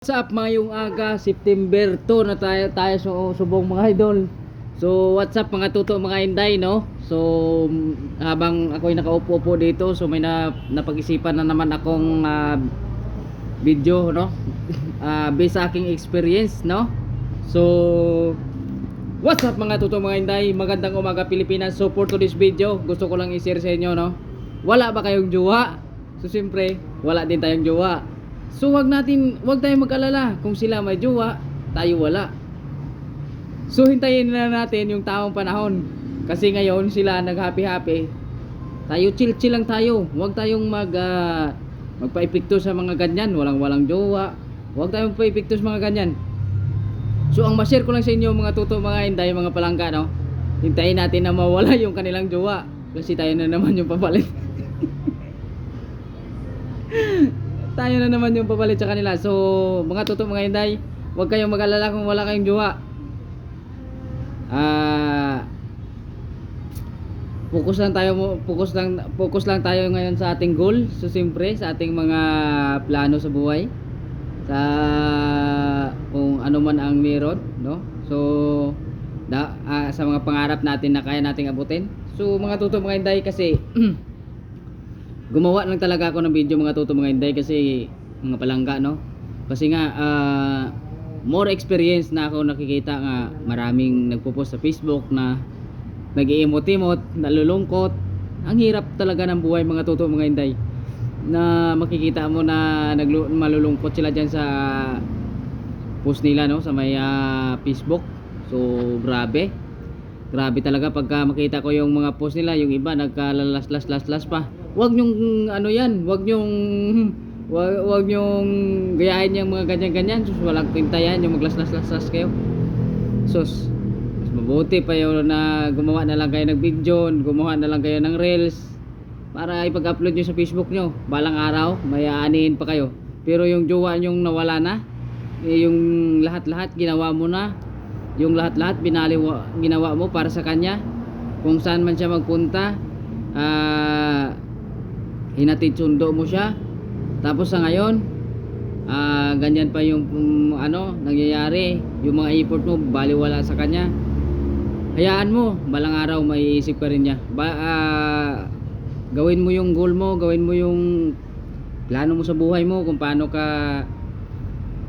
What's up ngayong aga, September 2 na tayo, tayo so, subong mga idol. So what's up mga tuto mga inday no? So habang ako'y nakaupo-upo dito, so may na, napag-isipan na naman akong ah, video no? Ah, based sa aking experience no? So What's up mga tuto mga inday? Magandang umaga Pilipinas. So for today's video, gusto ko lang i-share sa inyo no. Wala ba kayong jowa? So siyempre, wala din tayong jowa. So wag natin, wag tayong mag-alala kung sila may jowa, tayo wala. So hintayin na natin yung tamang panahon. Kasi ngayon sila nag-happy-happy. Tayo chill-chill lang tayo. Huwag tayong mag ah, magpa-epekto sa mga ganyan, walang-walang jowa. Huwag tayong magpa-epekto sa mga ganyan. So ang ma-share ko lang sa inyo mga tuto mga inday, mga palangga no. Hintayin natin na mawala yung kanilang jowa kasi tayo na naman yung papalit. tayo na naman yung papalit sa kanila. So mga tuto mga inday, huwag kayong mag-alala kung wala kayong jowa. Ah Focus lang tayo focus lang focus lang tayo ngayon sa ating goal. So siyempre sa ating mga plano sa buhay sa kung ano man ang meron, no? So da, ah, sa mga pangarap natin na kaya nating abutin. So mga tuto mga inday kasi gumawa lang talaga ako ng video mga tuto mga inday kasi mga palangga, no? Kasi nga ah, more experience na ako nakikita nga maraming nagpo-post sa Facebook na nag-iimot-imot, nalulungkot. Ang hirap talaga ng buhay mga tuto mga inday na makikita mo na naglu- malulungkot sila diyan sa post nila no sa may ah, Facebook. So grabe. Grabe talaga pagka makita ko yung mga post nila, yung iba nagkalalas-las-las pa. Wag nyong ano yan, wag nyong wag, wag nyong gayahin yung mga ganyan-ganyan. Sus, walang kwenta yan, yung maglas-las-las kayo. Sus, mas mabuti pa yun na gumawa na lang kayo ng video, gumawa na lang kayo ng reels para ipag-upload nyo sa Facebook nyo. Balang araw, may aanihin pa kayo. Pero yung jowa nyong nawala na, eh, yung lahat-lahat ginawa mo na, yung lahat-lahat binaliwa, ginawa mo para sa kanya. Kung saan man siya magpunta, ah, hinatid sundo mo siya. Tapos sa ngayon, ah, ganyan pa yung mm, ano, nangyayari. Yung mga effort mo, baliwala sa kanya. Hayaan mo, balang araw may isip ka rin niya. Ba, ah, gawin mo yung goal mo, gawin mo yung plano mo sa buhay mo, kung paano ka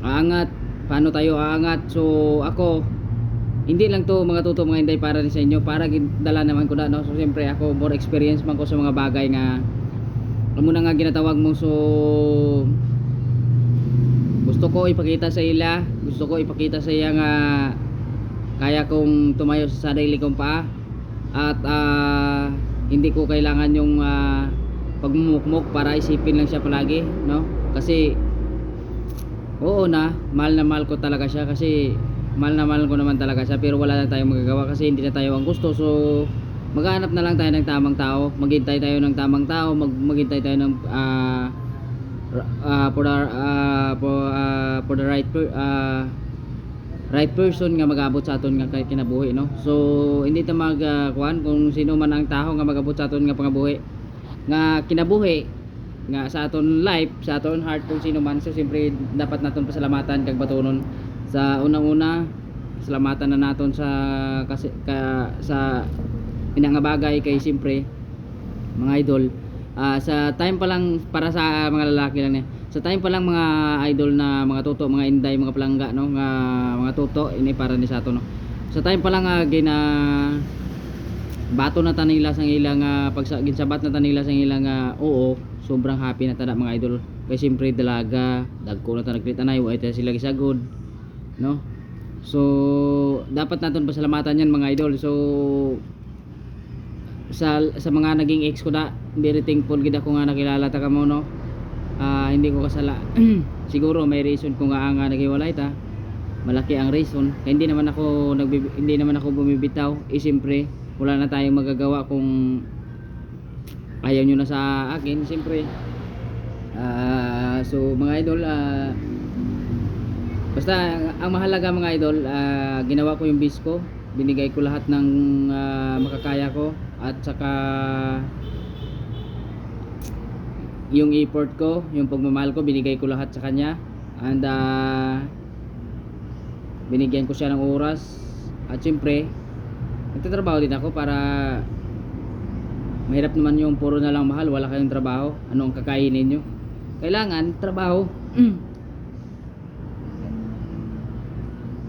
aangat, paano tayo aangat. So ako, hindi lang to mga tuto mga hinday para rin sa inyo, para dala naman ko na, no? So siyempre ako, more experience man ko sa mga bagay nga, alam mo nga ginatawag mo, so gusto ko ipakita sa ila, gusto ko ipakita sa iya nga kaya kong tumayo sa sarili kong paa. At ah, hindi ko kailangan yung ah, pagmumukmok para isipin lang siya palagi no? Kasi oo na mahal na mahal ko talaga siya kasi mahal na mahal ko naman talaga siya pero wala na tayong magagawa kasi hindi na tayo ang gusto. So maghanap na lang tayo ng tamang tao maghintay tayo ng tamang tao mag maghintay tayo ng ra- ah, for the ah, for, ah, for the right per, ah, right person nga magabot sa aton nga kinabuhi no? So hindi ta magkuan kung sino man ang tao nga magabot sa aton nga pangabuhi. Nga kinabuhi nga sa aton life sa aton heart kung sino man so siyempre dapat naton pasalamatan kag batunon. Sa unang-una salamatan na naton sa kasi ka, sa pinanga bagay kay siyempre mga idol. Ah, sa time pa lang para sa mga lalaki lang niya. Sa time pa lang mga idol na mga tuto mga inday mga palangga no? Nga mga tuto ini para ni sa ato no? Sa time pa lang nga gina bato na tanila sang ilang nga pag sa ginsabat na tanila sang ilang nga oo sobrang happy na tada mga idol. Kay siyempre dalaga dagko na ta nagkita na wa ita sila gisagod no? So dapat naton pasalamatan yan mga idol. So sa sa mga naging ex ko na very thankful gid ako nga nakilala ta kamo no? Ah, hindi ko kasala. Siguro may reason kung nga nga naghiwalay ta. Malaki ang reason. Kaya hindi naman ako nagbib- hindi naman ako bumibitaw. Eh siyempre wala na tayong magagawa kung ayaw nyo na sa akin siyempre. Ah, so mga idol ah, basta ang mahalaga mga idol ah, ginawa ko yung bis ko binigay ko lahat ng ah, makakaya ko at saka yung effort ko, yung pagmamahal ko, binigay ko lahat sa kanya. and ah, binigyan ko siya ng oras. At syempre nagtatrabaho din ako para mahirap naman yung puro na lang mahal wala kayong trabaho. Ano ang kakainin nyo kailangan trabaho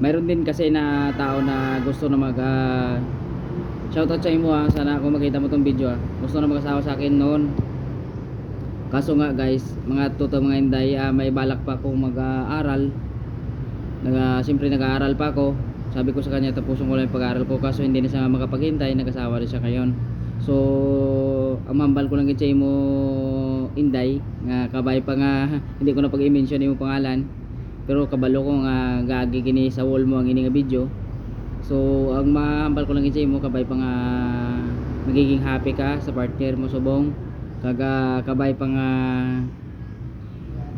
mayroon din kasi na tao na gusto na mag ah, shoutout sa imo ha sana kung makita mo tong video ha gusto na mag-asawa sa akin noon. Kaso nga guys mga tuto mga inday ah, may balak pa akong mag-aaral. Naga, siyempre nag-aaral pa ako. Sabi ko sa kanya tapusin ko lang yung pag-aaral ko. Kaso hindi na siya makapaghintay nag-asawa rin siya ngayon. So ang ko lang kay mo inday nga kabay pa nga hindi ko na pag-i-mention yung pangalan pero kabalo ko nga gagi kini sa wall mo ang ini nga video. So ang mahambal ko lang kay mo kabay pa nga magiging happy ka sa partner mo subong kaga kabay pa nga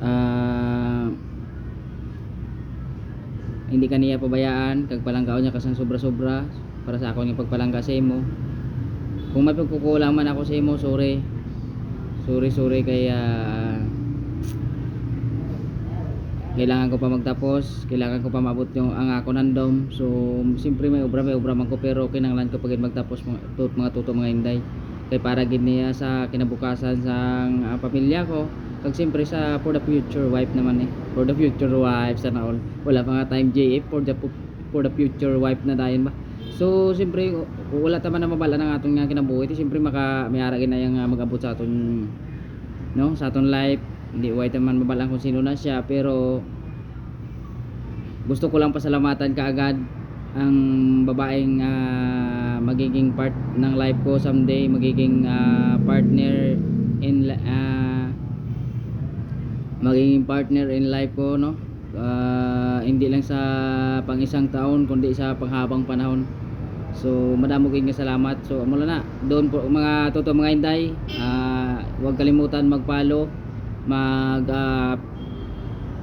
ah, hindi kaniya pabayaan kag palanggaon niya kasang sobra-sobra para sa ako nga pagpalangga sa imo. Kung may man ako sa imo sorry. Sorry sorry kaya kailangan ko pa magtapos kailangan ko pa maabot yung ang ako nandom so siyempre may obra may obra man ko pero kinanglan ko pagid magtapos mga, tut, mga tuto mga inday. Kay para gid niya sa kinabukasan sa ah, pamilya ko. Kag siyempre sa for the future wife naman eh. For the future wife sana all. Wala pa nga time JF for the for the future wife na dayon ba? So siyempre wala ta man na mabala ng atong nga kinabuhi. Siyempre maka may ara na yang ah, mag-abot sa aton no sa aton life hindi white man mabalang kung sino na siya pero gusto ko lang pasalamatan kaagad ang babaeng ah, magiging part ng life ko someday magiging ah, partner in ah, magiging partner in life ko no? Ah, hindi lang sa pang isang taon kundi sa panghabang panahon. So madamo kayong salamat. So mula na doon po mga toto mga inday ah, huwag kalimutan mag-follow mag ah,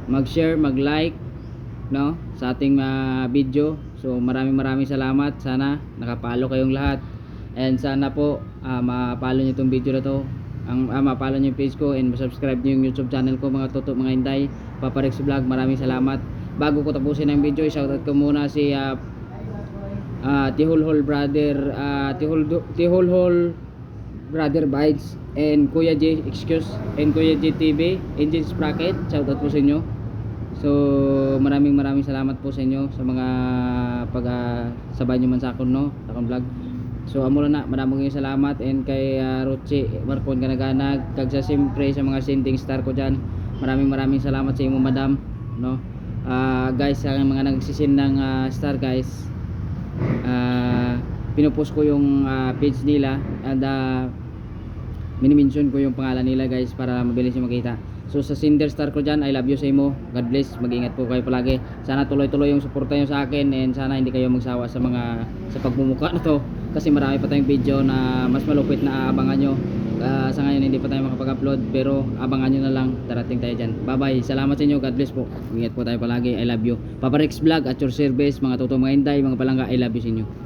mag-share mag-like no sa ating ah, video. So maraming maraming salamat. Sana nakapalo kayong lahat. And sana po ah, mapalo nyo itong video na to. Ang ah, mapalo nyo yung page ko and subscribe nyo yung youtube channel ko mga toto mga inday Paparex Vlog. Maraming salamat. Bago ko tapusin ang video shoutout ko muna si ah, ah, Tihulhol brother ah, Tihul Tihulhol brother Bites and Kuya J excuse and Kuya J TV Engine Sprocket shoutout po sa inyo So maraming maraming salamat po sa inyo sa mga pag-sabay nyo man sa akon no, sa akong vlog. So amo na maraming kayong salamat and kay uh, Roche Marcon Ganaganag kag sa sa mga sending star ko diyan. Maraming maraming salamat sa imo madam no. Ah, guys, sa mga nagsisin ng ah, star guys. Ah, pinupost ko yung ah, page nila and uh, minimension ko yung pangalan nila guys para mabilis yung makita. So sa Cinder Star ko dyan, I love you sa imo. God bless. Mag-ingat po kayo palagi. Sana tuloy-tuloy yung suporta nyo sa akin and sana hindi kayo magsawa sa mga sa pagmumuka na to kasi marami pa tayong video na mas malupit na aabangan nyo. Ah, sa ngayon hindi pa tayo makapag-upload pero abangan nyo na lang. Darating tayo dyan. Bye-bye. Salamat sa inyo. God bless po. Ingat po tayo palagi. I love you. Papa Rex Vlog at your service. Mga totoo mga inday, mga palangga. I love you sa inyo.